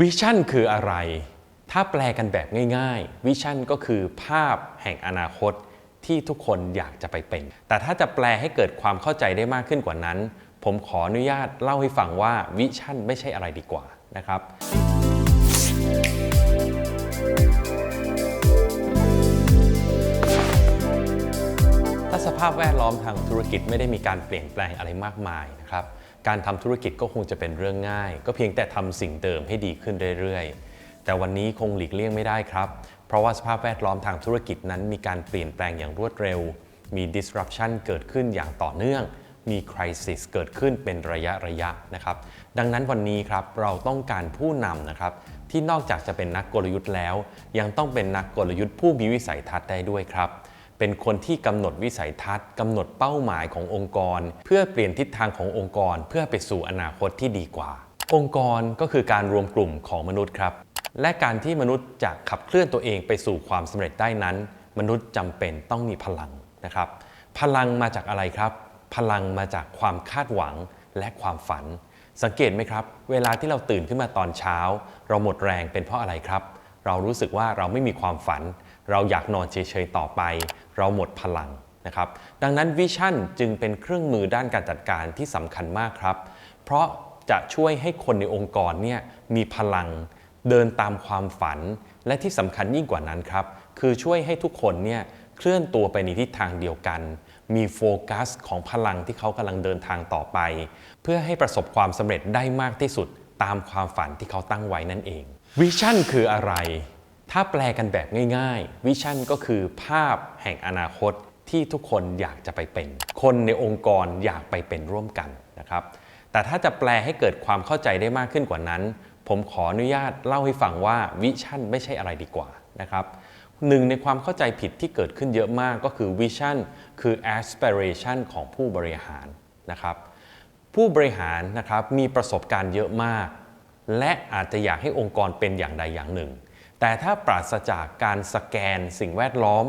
วิชั่นคืออะไร ถ้าแปลกันแบบง่าย ๆ วิชั่นก็คือภาพแห่งอนาคตที่ทุกคนอยากจะไปเป็น แต่ถ้าจะแปลให้เกิดความเข้าใจได้มากขึ้นกว่านั้น ผมขออนุญาตเล่าให้ฟังว่าวิชั่นไม่ใช่อะไรดีกว่านะครับ ถ้าสภาพแวดล้อมทางธุรกิจไม่ได้มีการเปลี่ยนแปลงอะไรมากมายนะครับ การทำธุรกิจก็คงจะเป็นเรื่องง่าย ก็เพียงแต่ทำสิ่งเดิมให้ดีขึ้นเรื่อยๆ แต่วันนี้คงหลีกเลี่ยงไม่ได้ครับ เพราะว่าสภาพแวดล้อมทางธุรกิจนั้นมีการเปลี่ยนแปลงอย่างรวดเร็ว มี disruption เกิดขึ้นอย่างต่อเนื่อง มี crisis เกิดขึ้นเป็นระยะระยะนะครับ ดังนั้นวันนี้ครับเราต้องการผู้นำนะครับที่นอกจากจะเป็นนักกลยุทธ์แล้ว ยังต้องเป็นนักกลยุทธ์ผู้มีวิสัยทัศน์ได้ด้วยครับ เป็นคนที่กำหนดวิสัยทัศน์กำหนดเป้าหมายขององค์กร เพื่อเปลี่ยนทิศทางขององค์กร เพื่อไปสู่อนาคตที่ดีกว่า องค์กรก็คือการรวมกลุ่มของมนุษย์ครับ และการที่มนุษย์จะขับเคลื่อนตัวเองไปสู่ความสำเร็จได้นั้น มนุษย์จำเป็นต้องมีพลังนะครับ พลังมาจากอะไรครับ พลังมาจากความคาดหวังและความฝัน สังเกตไหมครับ เวลาที่เราตื่นขึ้นมาตอนเช้า เราหมดแรงเป็นเพราะอะไรครับ เรารู้สึกว่าเราไม่มีความฝัน เราอยากนอนเฉยๆต่อไป เราหมดพลังนะครับ ดังนั้นวิชั่นจึงเป็นเครื่องมือด้านการจัดการที่สำคัญมากครับ เพราะจะช่วยให้คนในองค์กรเนี่ยมีพลังเดินตามความฝัน และที่สำคัญยิ่งกว่านั้นครับ คือช่วยให้ทุกคนเนี่ยเคลื่อนตัวไปในทิศทางเดียวกัน มีโฟกัสของพลังที่เขากำลังเดินทางต่อไป เพื่อให้ประสบความสำเร็จได้มากที่สุดตามความฝันที่เขาตั้งไว้นั่นเองวิชั่นคืออะไร ถ้าแปลกันแบบง่ายๆ วิชั่นก็คือภาพแห่งอนาคตที่ทุกคนอยากจะไปเป็น คนในองค์กรอยากไปเป็นร่วมกันนะครับ แต่ถ้าจะแปลให้เกิดความเข้าใจได้มากขึ้นกว่านั้น ผมขออนุญาตเล่าให้ฟังว่าวิชั่นไม่ใช่อะไรดีกว่านะครับหนึ่งในความเข้าใจผิดที่เกิดขึ้นเยอะมากก็คือวิชั่นคือ aspiration ของผู้บริหารนะครับ ผู้บริหารนะครับมีประสบการณ์เยอะมาก และอาจจะอยากให้องค์กรเป็นอย่างใดอย่างหนึ่ง แต่ถ้าปราศจากการสแกนสิ่งแวดล้อม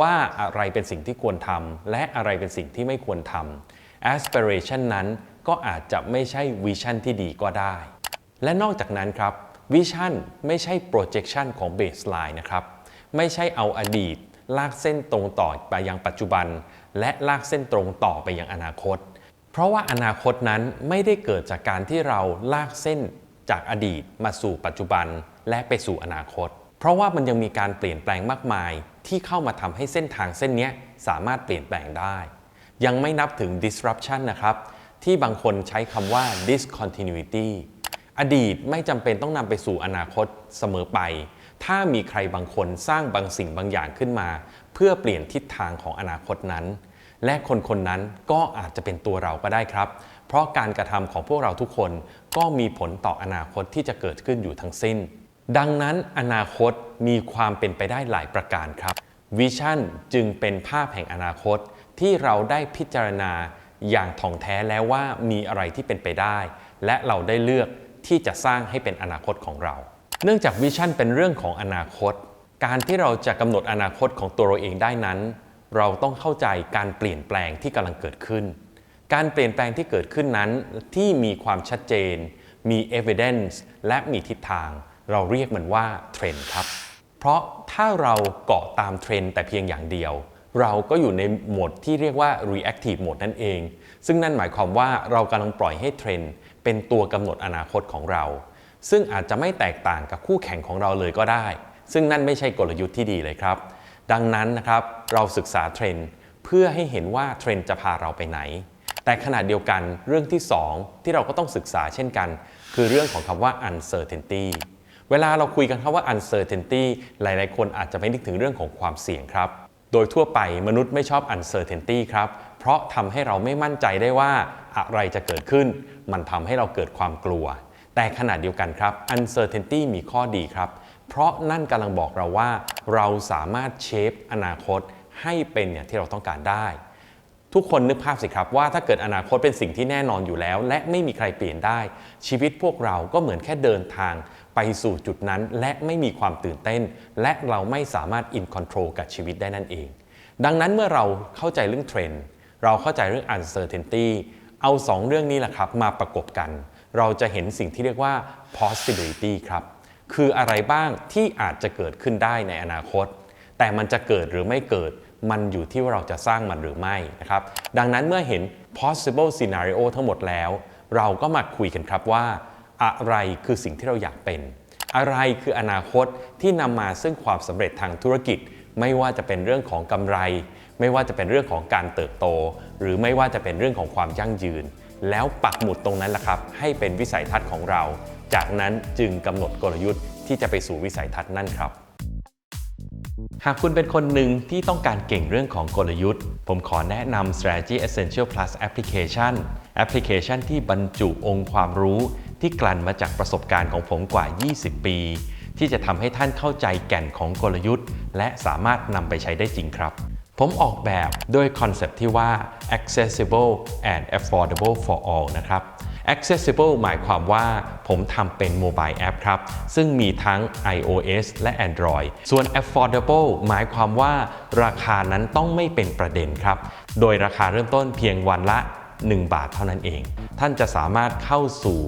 ว่าอะไรเป็นสิ่งที่ควรทำและอะไรเป็นสิ่งที่ไม่ควรทำ aspiration นั้นก็อาจจะไม่ใช่วิชั่นที่ดีก็ได้ และนอกจากนั้นครับวิชั่นไม่ใช่ projection ของ baseline นะครับ ไม่ใช่เอาอดีต ลากเส้นตรงต่อไปยังปัจจุบัน และลากเส้นตรงต่อไปยังอนาคต เพราะว่าอนาคตนั้นไม่ได้เกิดจากการที่เราลากเส้น จากอดีตมาสู่ปัจจุบันและไปสู่อนาคต เพราะว่ามันยังมีการเปลี่ยนแปลงมากมาย ที่เข้ามาทำให้เส้นทางเส้นนี้สามารถเปลี่ยนแปลงได้ ยังไม่นับถึง disruption นะครับ ที่บางคนใช้คำว่า discontinuity อดีตไม่จำเป็นต้องนำไปสู่อนาคตเสมอไป ถ้ามีใครบางคนสร้างบางสิ่งบางอย่างขึ้นมา เพื่อเปลี่ยนทิศทางของอนาคตนั้น และคนคนนั้นก็อาจจะเป็นตัวเราก็ได้ครับ เพราะการกระทำของพวกเราทุกคนก็มีผลต่ออนาคตที่จะเกิดขึ้นอยู่ทั้งสิ้น ดังนั้นอนาคตมีความเป็นไปได้หลายประการครับวิชั่นจึงเป็นภาพแห่งอนาคตที่เราได้พิจารณาอย่างถ่องแท้แล้วว่ามีอะไรที่เป็นไปได้ และเราได้เลือกที่จะสร้างให้เป็นอนาคตของเรา เนื่องจากวิชั่นเป็นเรื่องของอนาคต การที่เราจะกำหนดอนาคตของตัวเราเองได้นั้น เราต้องเข้าใจการเปลี่ยนแปลงที่กำลังเกิดขึ้น การเปลี่ยนแปลงที่เกิดขึ้นนั้นที่มีความชัดเจน มี evidence และมีทิศทาง เราเรียกมันว่าเทรนด์ครับ เพราะถ้าเราเกาะตามเทรนด์แต่เพียงอย่างเดียว เราก็อยู่ในโหมดที่เรียกว่า reactive mode นั่นเอง ซึ่งนั่นหมายความว่าเรากำลังปล่อยให้เทรนด์เป็นตัวกำหนดอนาคตของเรา ซึ่งอาจจะไม่แตกต่างกับคู่แข่งของเราเลยก็ได้ ซึ่งนั่นไม่ใช่กลยุทธ์ที่ดีเลยครับ ดังนั้นนะครับเราศึกษาเทรนด์เพื่อให้เห็นว่าเทรนด์จะพาเราไปไหน แต่ขณะเดียวกันเรื่องที่ 2 ที่เราก็ต้องศึกษาเช่นกัน คือเรื่องของคำว่า uncertainty เวลาเราคุยกันคำว่า uncertainty หลาย ๆ คนอาจจะไม่นึกถึงเรื่องของความเสี่ยงครับ โดยทั่วไปมนุษย์ไม่ชอบ uncertainty ครับ เพราะทำให้เราไม่มั่นใจได้ว่าอะไรจะเกิดขึ้น มันทำให้เราเกิดความกลัว แต่ขณะเดียวกันครับ uncertainty มีข้อดีครับ เพราะนั่นกำลังบอกเราว่า เราสามารถเชฟอนาคตให้เป็นอย่างที่เราต้องการได้ ทุกคนนึกภาพสิครับว่าถ้าเกิดอนาคตเป็นสิ่งที่แน่นอนอยู่แล้ว และไม่มีใครเปลี่ยนได้ ชีวิตพวกเราก็เหมือนแค่เดินทางไปสู่จุดนั้นและไม่มีความตื่นเต้น และเราไม่สามารถอินคอนโทรลกับชีวิตได้นั่นเอง ดังนั้นเมื่อเราเข้าใจเรื่องเทรนด์เราเข้าใจเรื่อง uncertainty เอา 2 เรื่องนี้แหละครับมาประกบกัน เราจะเห็นสิ่งที่เรียกว่า possibility ครับ คืออะไรบ้างที่อาจจะเกิดขึ้นได้ในอนาคต แต่มันจะเกิดหรือไม่เกิดมันอยู่ที่ว่าเราจะสร้างมันหรือไม่นะครับ ดังนั้นเมื่อเห็น possible scenario ทั้งหมดแล้ว เราก็มาคุยกันครับว่า อะไรคือสิ่งที่เราอยากเป็น อะไรคืออนาคตที่นำมาซึ่งความสำเร็จทางธุรกิจ ไม่ว่าจะเป็นเรื่องของกำไร ไม่ว่าจะเป็นเรื่องของการเติบโต หรือไม่ว่าจะเป็นเรื่องของความยั่งยืน แล้วปักหมุดตรงนั้นแหละครับ ให้เป็นวิสัยทัศน์ของเรา จากนั้นจึงกำหนดกลยุทธ์ที่จะไปสู่วิสัยทัศน์นั่นครับ หากคุณเป็นคนหนึ่งที่ต้องการเก่งเรื่องของกลยุทธ์ ผมขอแนะนำ Strategy Essential Plus Application แอปพลิเคชันที่บรรจุองค์ความรู้ที่กลั่นมาจากประสบการณ์ของผมกว่า 20 ปี ที่จะทำให้ท่านเข้าใจแก่นของกลยุทธ์ และสามารถนำไปใช้ได้จริงครับผมออกแบบโดยคอนเซปต์ที่ว่า accessible and affordable for all นะครับ accessible หมายความว่าผมทำเป็นโมบายแอปครับ ซึ่งมีทั้ง iOS และ Android ส่วน affordable หมายความว่าราคานั้นต้องไม่เป็นประเด็นครับ โดยราคาเริ่มต้นเพียงวันละ 1 บาทเท่านั้นเอง ท่านจะสามารถเข้าสู่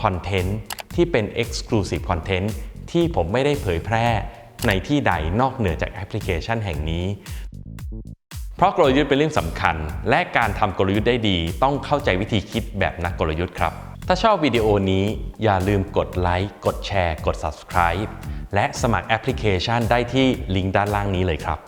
คอนเทนต์ที่เป็น exclusive content ที่ผมไม่ได้เผยแพร่ในที่ใดนอกเหนือจากแอปพลิเคชันแห่งนี้ เพราะกลยุทธ์เป็นเรื่องสำคัญ และการทำกลยุทธ์ได้ดีต้องเข้าใจวิธีคิดแบบนักกลยุทธ์ครับ ถ้าชอบวิดีโอนี้อย่าลืมกดไลค์กดแชร์ กด subscribe และสมัครแอปพลิเคชันได้ที่ลิงก์ด้านล่างนี้เลยครับ